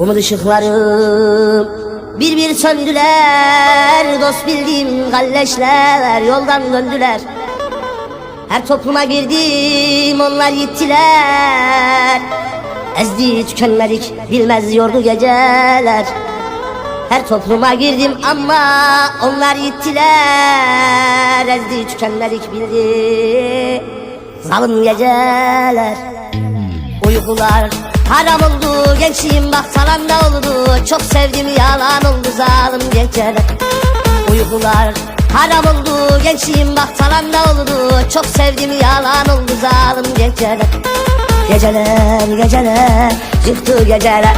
Umut ışıklarım bir bir söndüler Dost bildiğim galleşler yoldan döndüler. Her topluma girdim onlar gittiler Ezdi tükenmedik bilmez yordu geceler. Her topluma girdim ama onlar gittiler Ezdi tükenmedik bildi zalim geceler. Uykular haram oldu gençliğim bak falan da oldu. Çok sevdim yalan oldu zalim geceler Uykular haram oldu gençliğim bak falan da oldu. Çok sevdim yalan oldu zalim geceler Geceler geceler yıktı geceler.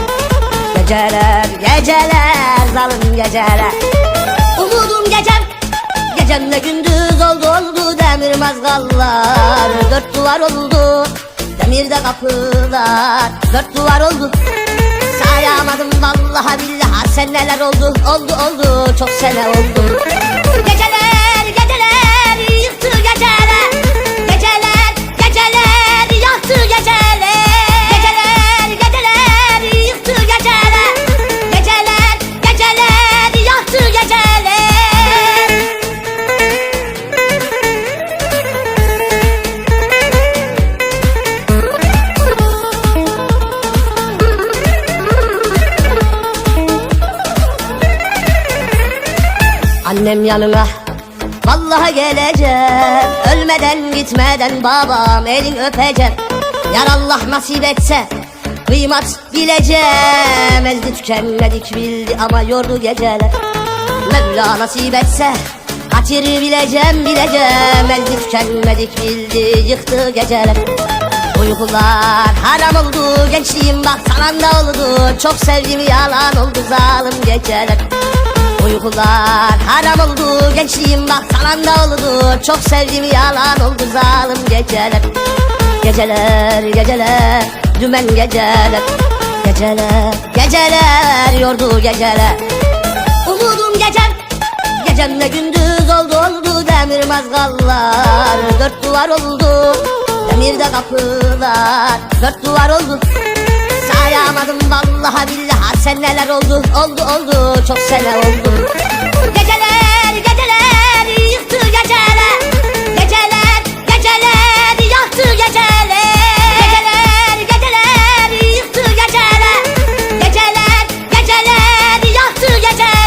Geceler geceler zalim geceler. Umudum gecem Gecemle gündüz oldu oldu demir mazgallar. Dört duvar oldu demirde kapılar Dört duvar oldu. Sayamadım vallahi billahi. Sen neler oldu? Oldu oldu. Çok sene oldu. Geceler Annem yanına Vallahi geleceğim. Ölmeden gitmeden babam elin öpeceğim. Yar Allah nasip etse Kıymat bileceğim. Ezdi tükenmedik bildi ama yordu geceler. Mevla nasip etse Hatiri bileceğim bileceğim. Ezdi tükenmedik bildi yıktı geceler. Uykular haram oldu gençliğim bak sana da oldu? Çok sevdim yalan oldu zalim geceler Uykular haram oldu gençliğim bak sana da oldu. Çok sevdim yalan oldu zalim geceler. Geceler geceler dümen geceler. Geceler geceler yordu geceler. Umudum gecem Gecemle gündüz oldu oldu demir mazgallar. Dört duvar oldu demirde kapılar. Dört duvar oldu sayamadım vallahi billahi seneler oldu Oldu oldu. Çok sene oldu. Geceler geceler yıktı geceler. Geceler geceler yaktı geceler. Geceler geceler yıktı geceler. Geceler geceler yaktı geceler.